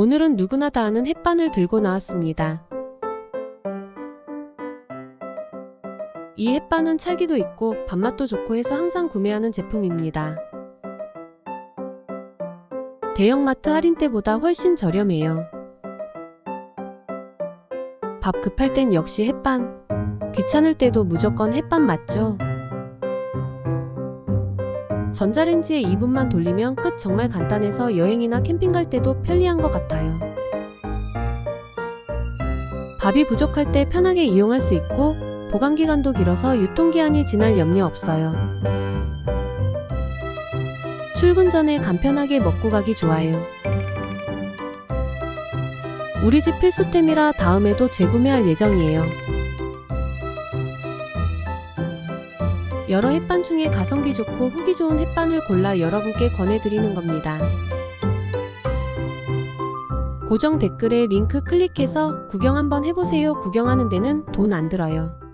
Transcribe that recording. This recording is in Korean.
오늘은 누구나 다 아는 햇반을 들고 나왔습니다. 이 햇반은 찰기도 있고 밥맛도 좋고 해서 항상 구매하는 제품입니다. 대형마트 할인 때보다 훨씬 저렴해요. 밥 급할 땐 역시 햇반. 귀찮을 때도 무조건 햇반 맞죠? 전자레인지에 2분만 돌리면 끝 정말 간단해서 여행이나 캠핑 갈 때도 편리한 것 같아요. 밥이 부족할 때 편하게 이용할 수 있고 보관 기간도 길어서 유통기한이 지날 염려 없어요. 출근 전에 간편하게 먹고 가기 좋아요. 우리 집 필수템이라 다음에도 재구매할 예정이에요. 여러 햇반 중에 가성비 좋고 후기 좋은 햇반을 골라 여러분께 권해드리는 겁니다. 고정 댓글에 링크 클릭해서 구경 한번 해보세요. 구경하는 데는 돈 안 들어요.